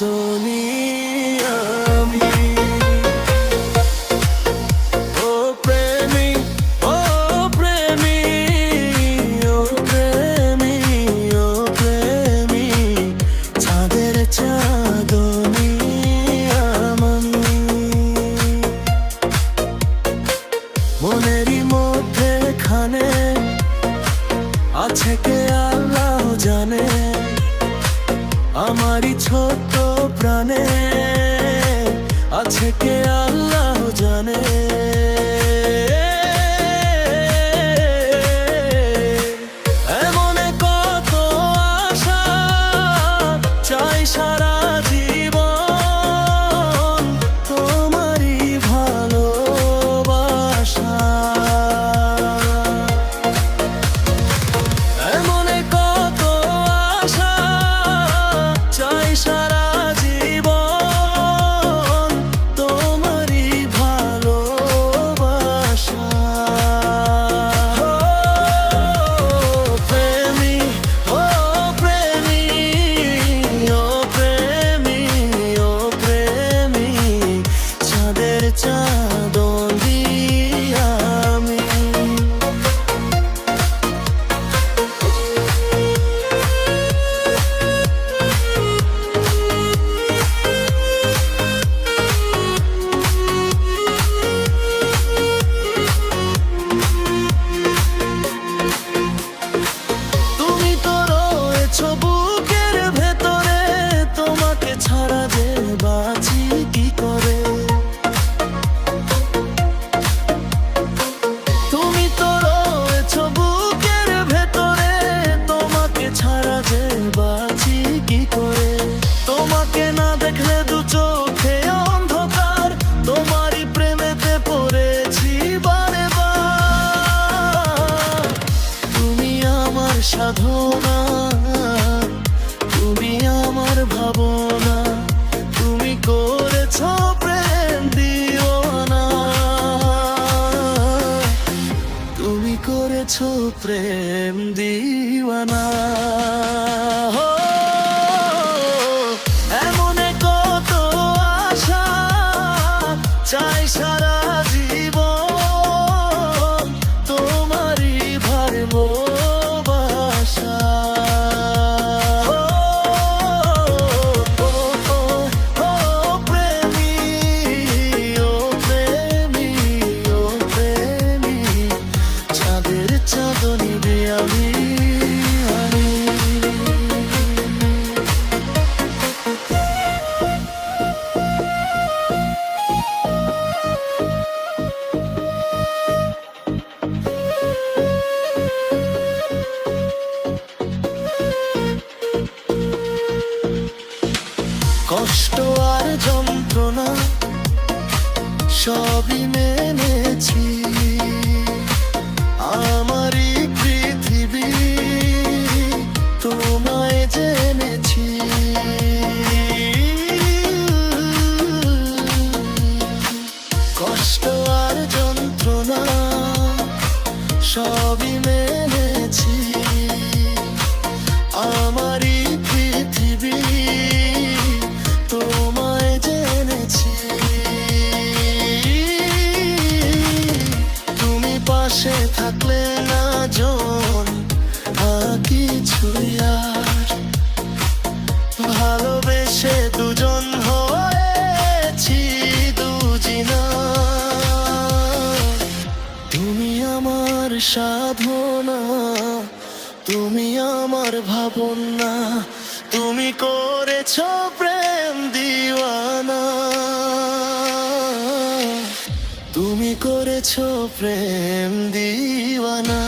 দুনিয়া মনেরই মধ্যে খানে আছে কে আল্লাহ জানে। আমারই ছোট প্রাণে আছে কে আল্লাহ জানে। সাধনা, তুমি আমার ভাবনা, তুমি করেছ প্রেম দিও না তুমি করেছ প্রেম দিওয়ানা চাই সারা জীবন, তোমারই ভারবো সবই মেনেছি। আমার সাধনা তুমি আমার ভাবনা তুমি করেছ প্রেম দিওয়ানা। তুমি করেছ প্রেম দিওয়ানা।